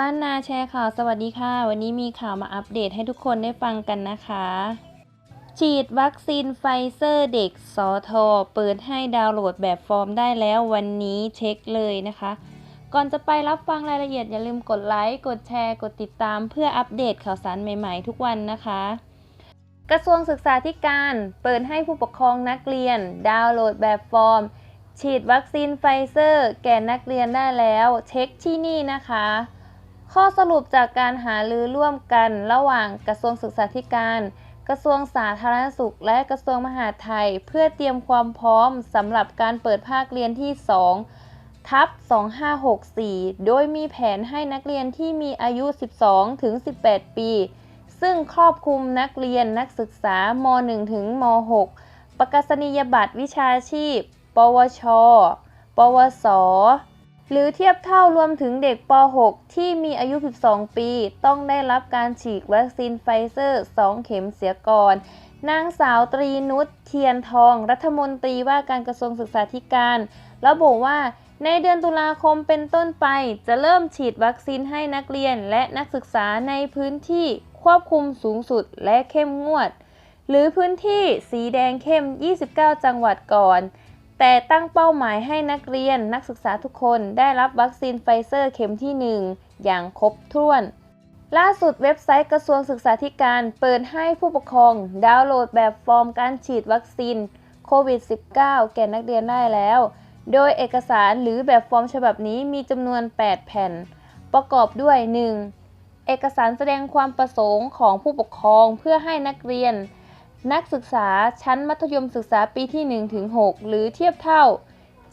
บ้านนาแชร์ข่าวสวัสดีค่ะ วันนี้มีข่าวมาอัปเดตให้ทุกคนได้ฟังกันนะคะ ฉีดวัคซีนไฟเซอร์เด็กสอทอเปิดให้ดาวน์โหลดแบบฟอร์มได้แล้ววันนี้เช็คเลยนะคะ ก่อนจะไปรับฟังรายละเอียดอย่าลืมกดไลค์ กดแชร์ กดติดตามเพื่ออัปเดตข่าวสารใหม่ๆ ทุกวันนะคะ กระทรวงศึกษาธิการเปิดให้ผู้ปกครองนักเรียน ดาวน์โหลดแบบฟอร์ม ฉีดวัคซีนไฟเซอร์ แก่นักเรียนได้แล้ว เช็คที่นี่นะคะ ข้อสรุปจากการหารือร่วมกันระหว่างกระทรวงศึกษาธิการ กระทรวงสาธารณสุข และกระทรวงมหาดไทย เพื่อเตรียมความพร้อมสำหรับการเปิดภาคเรียนที่ 2 ทับ 2564 โดยมีแผนให้นักเรียนที่มีอายุ 12 ถึง 18 ปี ซึ่งครอบคลุมนักเรียนนักศึกษาม1ถึงม6ประกาศนียบัตรวิชาชีพ ปวช ปวส หรือเทียบเท่ารวมถึงเด็กป .6 ที่มีอายุ 12 ปี ต้องได้รับการฉีดวัคซีนไฟเซอร์ 2 เข็มเสียก่อน นางสาวตรีนุชเทียนทอง รัฐมนตรีว่าการกระทรวงศึกษาธิการ ระบุว่าในเดือนตุลาคมเป็นต้นไป จะเริ่มฉีดวัคซีนให้นักเรียนและนักศึกษาในพื้นที่ควบคุมสูงสุดและเข้มงวด หรือพื้นที่สีแดงเข้ม 29 จังหวัดก่อน แต่ตั้งเป้าหมายให้นักเรียนนักศึกษาทุกคนได้รับวัคซีนไฟเซอร์เข็มที่ 1 อย่างครบถ้วน ล่าสุดเว็บไซต์กระทรวงศึกษาธิการเปิดให้ผู้ปกครอง ดาวน์โหลดแบบฟอร์มการฉีดวัคซีนโควิด -19 แก่นักเรียนได้แล้ว โดยเอกสารหรือแบบฟอร์มฉบับนี้มีจำนวน 8 แผ่น ประกอบด้วย 1. เอกสารแสดงความประสงค์ของผู้ปกครองเพื่อให้นักเรียน นักศึกษาชั้นมัธยมศึกษาปีที่1ถึง6หรือเทียบเท่า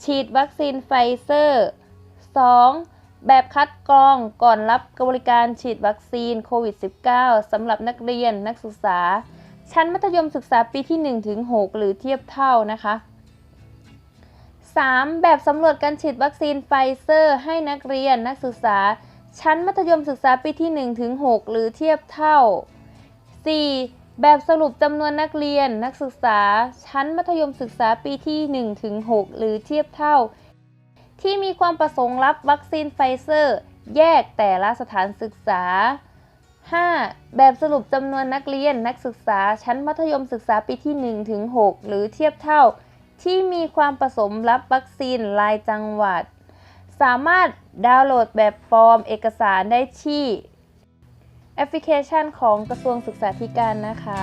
ฉีดวัคซีนไฟเซอร์ 2. แบบคัดกรองก่อนรับบริการฉีดวัคซีนโควิด -19 สำหรับนักเรียนนักศึกษา ชั้นมัธยมศึกษาปีที่1ถึง6หรือเทียบเท่านะคะ 3. แบบสำรวจการฉีดวัคซีนไฟเซอร์ ให้นักเรียนนักศึกษา ชั้นมัธยมศึกษาปีที่1ถึง6หรือเทียบเท่า 4. แบบสรุปจำนวนนักเรียนนักศึกษา ชั้นมัธยมศึกษาปีที่1ถึง6หรือเทียบเท่า ที่มีความประสงค์รับวัคซีนไฟเซอร์ แยกแต่ละสถานศึกษา 5. แบบสรุปจำนวนนักเรียนนักศึกษา ชั้นมัธยมศึกษาปีที่1ถึง6หรือเทียบเท่า ที่มีความประสมรับวัคซีนรายจังหวัด สามารถดาวน์โหลดแบบฟอร์มเอกสารได้ที่ แอปพลิเคชันของกระทรวงศึกษาธิการนะคะ